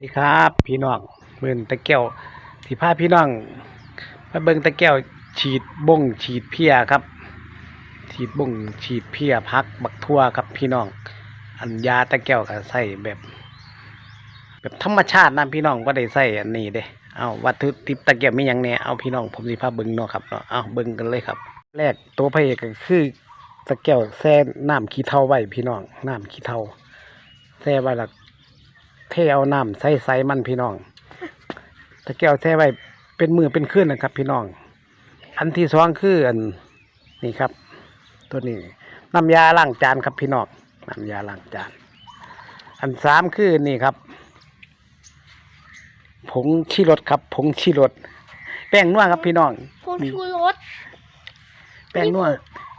สวัสดีครับพี่น้องเบิ่งตะแก้วที่พาพี่น้องมาเบิ่งตะแก้วฉีดบ่งฉีดเพียครับ ฉีดบ่งฉีดเพียพักบักทั่วครับพี่น้อง อันยาตะแก้วก็ใส่แบบ แบบธรรมชาตินะพี่น้องก็ได้ใส่อันนี้เด้เอาวัตถุดิบตะแก้วมีหยังเนี่ยเอาพี่น้องผมสิพาเบิ่งเนาะครับเนาะเอาเบิ่งกันเลยครับ แรกตัวพระเอกก็คือตะแก้วแช่น้ำขี้เถ้าไว้พี่น้องน้ำขี้เถ้าแช่ไว้และ เทเอาน้ำใส่ใส่มันพี่น้องตะแก้วแช่ไว้เป็นมือเป็นขึ้นนะครับ พี่น้อง อันที่สองคืออันนี่ครับ ตัวนี้น้ำยาล้างจานครับพี่น้องน้ำยาล้างจาน อันสามคือนี่ครับ ผงชีรสครับ ผงชีรสแป้งนัวครับพี่น้องผงชูรสแป้งนัว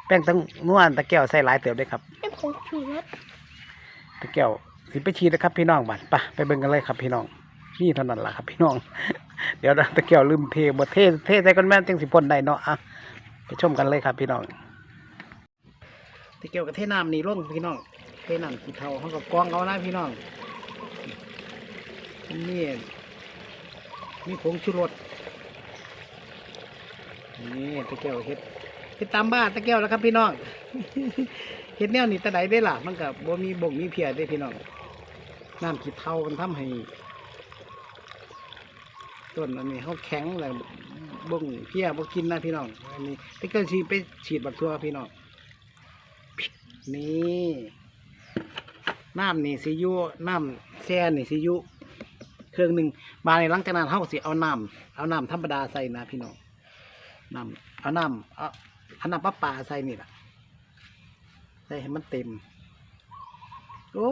แป้งตั้งนัวตะแก้วใส่หลายเติบด้วยครับเป็นผงชูรสตะแก้ว สิไปชีนะครับพี่น้องบัดไปไปเบิ่งกันเลยครับพี่น้อง นี่เท่านั้นล่ะครับพี่น้อง เดี๋ยวตะแก้วลืมเทบ่เทเทใส่กันแม่นจังสิพ่นได้เนาะอะไปชมกันเลยครับพี่น้องตะแก้วกับเทน้ำนี่ลงพี่น้องเทน้ำกีเท่าเขากับกองเอานะพี่น้องนี่มีผงชูรสนี่ตะแก้วเฮ็ดเฮ็ดตามบ้านตะแก้วแล้วครับพี่น้องเฮ็ดแนวนี้ตะไดได้ล่ะมันก็บ่มีบ่งมีเพียได้พี่น้อง น้ำขี้เท่ามันทำให้ต้นอันนี้เขาแข็งแล้วบ่งเพี้ยบ่กินนะพี่น้องอันนี้พี่ก็สิไปฉีดบักทั่วพี่น้องนี่น้ำนี่สิยู่น้ำแช่นี่สิยู่เครื่องหนึ่งบาในหลังจากนั้นเขาก็สิเอาน้ำเอาน้ำธรรมดาใส่นะพี่น้องน้ำเอาน้ำเอาเอาน้ำประปาใส่นี่แหละใส่ให้มันเต็มโอ้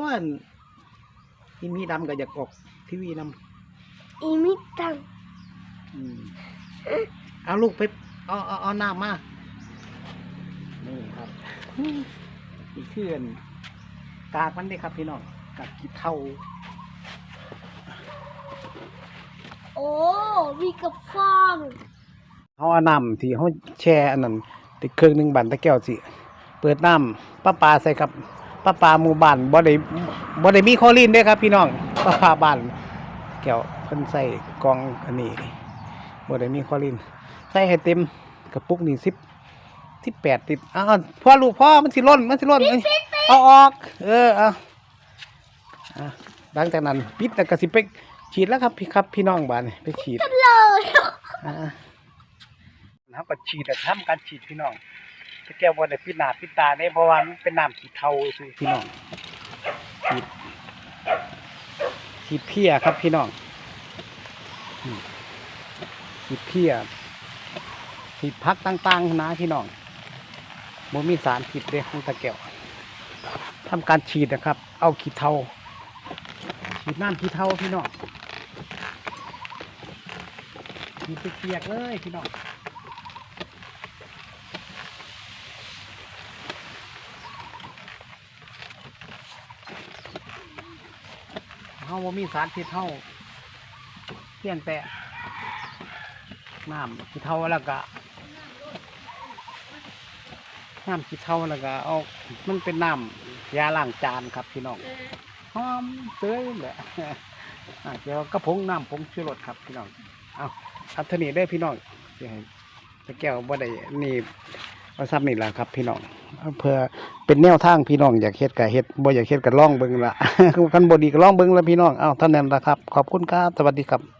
อีมีดำก็อยากออกทีวีนอีมิตังำอืมเอาลูกไปเอาเอาเอาน้ำมา นี่ครับนี่คืออันกากมันเด้ครับพี่น้องกากกี่เท่า โอ้ มีกับฟองเขาเอาน้ำที่เขาแช่อันนั้นติดเครื่องหนึ่งบันตะแก้วสิ เปิดน้ำป้าปลาใส่ครับ ป้าปลาหมู่บ้านบ่ได้บ่ได้มีคลอรีนเด้ครับ พี่น้องป้าปลาบ้านแก้วเพิ่นใส่กล่องอันนี้บ่ได้มีคลอรีนใส่ให้เต็มกระปุกนี่สิบสิบแปดติดอ้าวพ่อลูกพ่อมันสิล่นมันสิล่นเอ้ยเอาออก เออเอาอะหลังจากนั้นปิดแล้วก็สิไปฉีดแล้วครับพี่ครับพี่น้องบ้านนี่ไปฉีดเลยอ่านะครับก็ฉีดแต่ทำการฉีดพี่น้อง ตะแก้วบนได้ปิดหน้าปิดตาได้เพราะว่ามันเป็นน้ำสีเทาซื่อพี่น้องฉีดฉีดเพี้ยครับพี่น้องอืมฉีดเพี้ยฉีดพักต่างๆนะพี่น้องบ่มีสารผิดเลยของตะแก้วทำการฉีดนะครับ เอาขี้เทาฉีดน้ำขี้เทาพี่น้องมีดเปียกเลยพี่น้อง เฮาบ่ามีสารพิษเฮาเพียงแต่น้ำขี้เท่าแล้วก็น้ำขี้เท่าแล้วก็เอามันเป็นน้ำยาล้างจานครับพี่น้องหอมเตยแหละอะเดี๋ยวกระพงน้ำผงชูรสครับพี่น้องเอาอัธนีได้พี่น้องสิให้ตะแก้วบ่ได้นี่ ว่าซ้ำนี่แหละครับ พี่น้องเพื่อเป็นแนวทางพี่น้องอยากเฮ็ดกับเฮ็ดบ่อยากเฮ็ดกับล่องเบิ่งละคันบ่ดีก็ลองเบิ่งละพี่น้องเอาวท่านนั้นละครับ ขอบคุณครับสวัสดีครับ